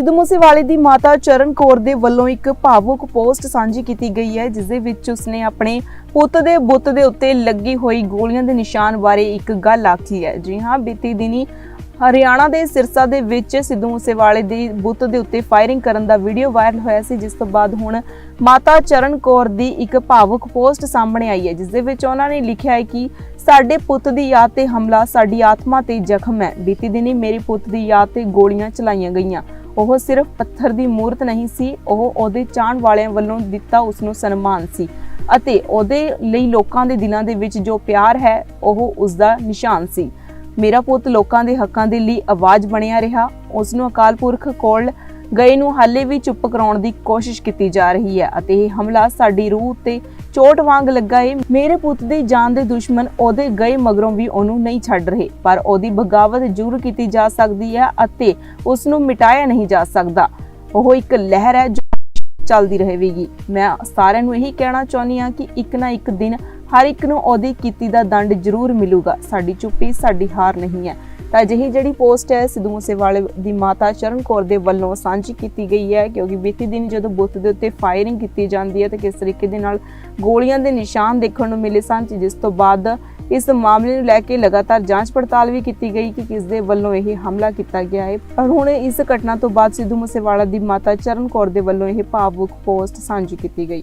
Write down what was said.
ਸਿੱਧੂ ਮੂਸੇਵਾਲੇ ਦੀ ਮਾਤਾ ਚਰਨ ਕੌਰ ਦੇ ਵੱਲੋਂ ਇੱਕ ਭਾਵੁਕ ਪੋਸਟ ਸਾਂਝੀ ਕੀਤੀ ਗਈ ਹੈ, ਜਿਸ ਦੇ ਵਿੱਚ ਉਸਨੇ ਆਪਣੇ ਪੁੱਤ ਦੇ ਬੁੱਤ ਦੇ ਉੱਤੇ ਲੱਗੀ ਹੋਈ ਗੋਲੀਆਂ ਦੇ ਨਿਸ਼ਾਨ ਬਾਰੇ ਇੱਕ ਗੱਲ ਆਖੀ ਹੈ। ਜੀ ਹਾਂ, ਬੀਤੀ ਦਿਨੀ ਹਰਿਆਣਾ ਦੇ ਸਿਰਸਾ ਦੇ ਵਿੱਚ ਸਿੱਧੂ ਮੂਸੇਵਾਲੇ ਦੀ ਬੁੱਤ ਦੇ ਉੱਤੇ ਫਾਇਰਿੰਗ ਕਰਨ ਦਾ ਵੀਡੀਓ ਵਾਇਰਲ ਹੋਇਆ ਸੀ, ਜਿਸ ਤੋਂ ਬਾਅਦ ਹੁਣ ਮਾਤਾ ਚਰਨ ਕੌਰ ਦੀ ਇੱਕ ਭਾਵੁਕ ਪੋਸਟ ਸਾਹਮਣੇ ਆਈ ਹੈ, ਜਿਸ ਦੇ ਵਿੱਚ ਉਹਨਾਂ ਨੇ ਲਿਖਿਆ ਹੈ ਕਿ ਸਾਡੇ ਪੁੱਤ ਦੀ ਯਾਦ ਤੇ ਹਮਲਾ ਸਾਡੀ ਆਤਮਾ ਤੇ ਜ਼ਖਮ ਹੈ। ਬੀਤੀ ਦਿਨੀ ਮੇਰੇ ਪੁੱਤ ਦੀ ਯਾਦ ਤੇ ਗੋਲੀਆਂ ਚਲਾਈਆਂ ਗਈਆਂ। ਉਹ ਸਿਰਫ ਪੱਥਰ ਦੀ ਮੂਰਤ ਨਹੀਂ ਸੀ, ਉਹ ਉਹਦੇ ਚਾਹਣ ਵਾਲਿਆਂ ਵੱਲੋਂ ਦਿੱਤਾ ਉਸ ਨੂੰ ਸਨਮਾਨ ਸੀ ਅਤੇ ਉਹਦੇ ਲਈ ਲੋਕਾਂ ਦੇ ਦਿਲਾਂ ਦੇ ਵਿੱਚ ਜੋ ਪਿਆਰ ਹੈ, ਉਹ ਉਸ ਦਾ ਨਿਸ਼ਾਨ ਸੀ। ਮੇਰਾ ਪੁੱਤ ਲੋਕਾਂ ਦੇ ਹੱਕਾਂ ਦੇ ਲਈ ਆਵਾਜ਼ ਬਣਿਆ ਰਿਹਾ। ਉਸ ਨੂੰ ਅਕਾਲ ਪੁਰਖ ਕੋਲ ਗਏ ਨੂੰ ਹਾਲੇ ਵੀ ਚੁੱਪ ਕਰਾਉਣ ਦੀ ਕੋਸ਼ਿਸ਼ ਕੀਤੀ ਜਾ ਰਹੀ ਹੈ ਅਤੇ ਇਹ ਹਮਲਾ ਸਾਡੀ ਰੂਹ ਤੇ ਚੋਟ ਵਾਂਗ ਲੱਗਾ ਏ। ਮੇਰੇ ਪੁੱਤ ਦੀ ਜਾਨ ਦੇ ਦੁਸ਼ਮਣ ਉਹਦੇ ਗਏ ਮਗਰੋਂ ਵੀ ਉਹਨੂੰ ਨਹੀਂ ਛੱਡ ਰਹੇ, ਪਰ ਉਹਦੀ ਬਗਾਵਤ ਜ਼ਰੂਰ ਕੀਤੀ ਜਾ ਸਕਦੀ ਹੈ ਅਤੇ ਉਸ ਨੂੰ ਮਿਟਾਇਆ ਨਹੀਂ ਜਾ ਸਕਦਾ। ਉਹ ਇੱਕ ਲਹਿਰ ਹੈ ਜੋ ਚੱਲਦੀ ਰਹੇਗੀ ਮੈਂ ਸਾਰਿਆਂ ਨੂੰ ਇਹੀ ਕਹਿਣਾ ਚਾਹੁੰਦੀ ਹਾਂ ਕਿ ਇੱਕ ਨਾ ਇੱਕ ਦਿਨ ਹਰ ਇੱਕ ਨੂੰ ਉਹਦੀ ਕੀਤੀ ਦਾ ਦੰਡ ਜ਼ਰੂਰ ਮਿਲੂਗਾ। ਸਾਡੀ ਚੁੱਪੀ ਸਾਡੀ ਹਾਰ ਨਹੀਂ ਹੈ। ਤਾਂ ਅਜਿਹੀ ਜਿਹੜੀ ਪੋਸਟ ਹੈ ਸਿੱਧੂ ਮੂਸੇਵਾਲੇ ਦੀ ਮਾਤਾ ਚਰਨ ਕੌਰ ਦੇ ਵੱਲੋਂ ਸਾਂਝੀ ਕੀਤੀ ਗਈ ਹੈ ਕਿਉਂਕਿ ਬੀਤੀ ਦਿਨ ਜਦੋਂ ਬੁੱਤ ਦੇ ਉੱਤੇ ਫਾਇਰਿੰਗ ਕੀਤੀ ਜਾਂਦੀ ਹੈ ਤਾਂ ਕਿਸ ਤਰੀਕੇ ਦੇ ਨਾਲ ਗੋਲੀਆਂ ਦੇ ਨਿਸ਼ਾਨ ਦੇਖਣ ਨੂੰ ਮਿਲੇ ਸਨ ਜਿਸ ਤੋਂ ਬਾਅਦ ਇਸ ਮਾਮਲੇ ਨੂੰ ਲੈ ਕੇ ਲਗਾਤਾਰ ਜਾਂਚ ਪੜਤਾਲ ਵੀ ਕੀਤੀ ਗਈ ਕਿ ਕਿਸ ਦੇ ਵੱਲੋਂ ਇਹ ਹਮਲਾ ਕੀਤਾ ਗਿਆ ਹੈ। ਪਰ ਹੁਣ ਇਸ ਘਟਨਾ ਤੋਂ ਬਾਅਦ ਸਿੱਧੂ ਮੂਸੇਵਾਲਾ ਦੀ ਮਾਤਾ ਚਰਨ ਕੌਰ ਦੇ ਵੱਲੋਂ ਇਹ ਭਾਵੁਕ ਪੋਸਟ ਸਾਂਝੀ ਕੀਤੀ ਗਈ।